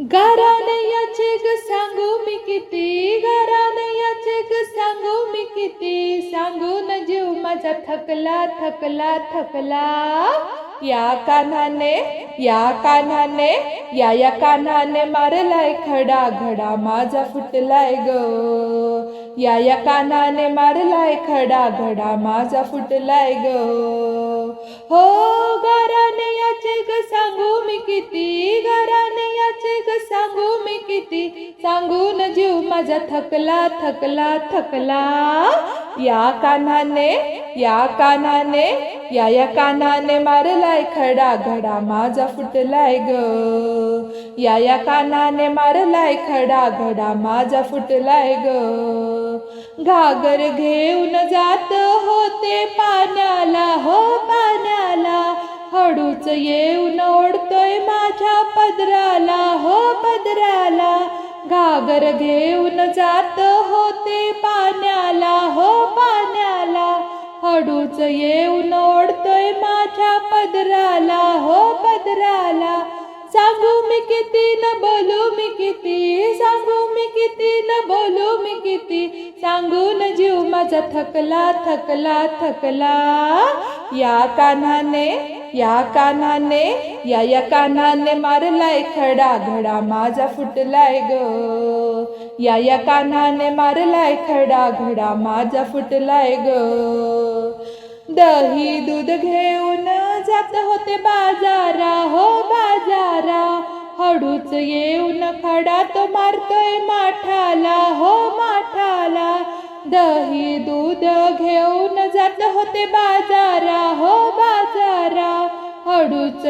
गाराने ग सांगू मी किती गाराने ग सांगू मी किती? सांगून जीव माझा थकला थकला थकला. या कान्हाने या कान्हाने या या कान्हाने मारलाय खडा घडा माझा फुटलाय ग. या या कानाने मारलाय खडा घडा माझा फुटलाय ग. हो गाराने थकला थकला थकला. या कानाने या कानाने या या कानाने मारलाय खडा घडा माझा फुटलाय ग. या या कानाने मारलाय खडा घडा माझा फुटलाय ग. घागर घेऊन जात होते पाण्याला हो पाण्याला. हळूच येऊन ओढतोय माझ्या पदराला हो पदराला. घागर घेऊन जात होते पाण्याला हो पाण्याला. हळूच येऊन ओढतोय माझ्या पदराला हो पदराला. सांगू मी किती न बोलू मी किती सांगू मी किती न बोलू मी किती. सांगून जीव माझा थकला थकला थकला. या कान्हाने या कानाने या या कानाने मारलाय खडा घडा माझा फुटलाय ग. या या कानाने मारलाय खडा घडा माझा फुटलाय ग. दही दूध घेऊन जात होते बाजारा हो बाजारा. हळूच येऊन खडा तो मारतोय माठाला हो माठाला. दही दूध घेऊन जात होते बाजारा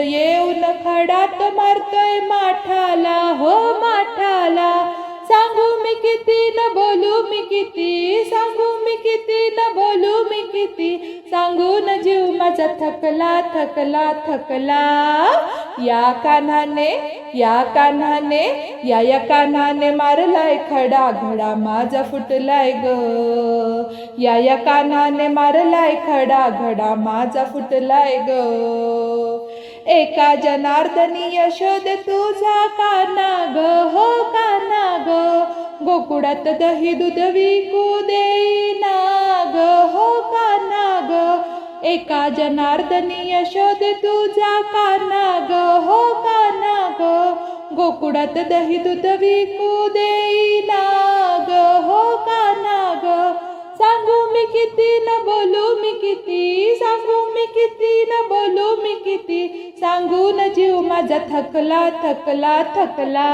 येऊन खडा तो मारतोय माठाला. हो माठाला. सांगू मी किती न बोलू मी किती? सांगू मी किती न बोलू मी किती? सांगू न जीव माझा थकला थकला थकला. या कान्हाने या कान्हाने या या कान्हाने मारलाय खडा घडा माझा फुटलाय ग. या या कान्हाने मारलाय खडा घडा माझा फुटलाय ग. एका जनार्दनी यशोद तुझा काना ग हो काना ग गोकुळात दही दूध विकू देईना ग हो काना ग एका जनार्दनी यशोद तुझा काना ग हो काना ग गोकुळात दही दूध विकू देईना ग हो काना ग सांगू मी किती न बोलू मी किती सांगू मी किती न बोलू मी किती सांगून जीव माझा थकला थकला थकला.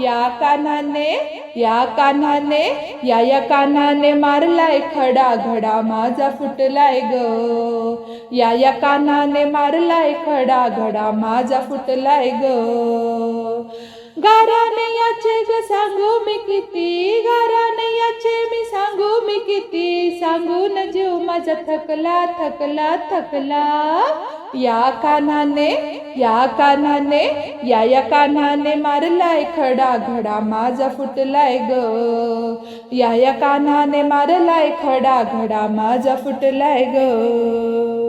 या कानाने या कानाने या या कानाने मारलाय खडा घडा माझा फुटलाय ग. या या कानाने मारलाय खडा घडा माझा फुटलाय ग. गाराने याचे ग सांगू मी किती? गाराने याचे मी सांगू मी किती? सांगून जीव माझा थकला थकला थकला. या कान्हाने या कान्हाने या या कान्हाने मारलाय खडा घडा माझा फुटलाय ग. या या कान्हाने मारलाय खडा घडा माझा फुटलाय ग.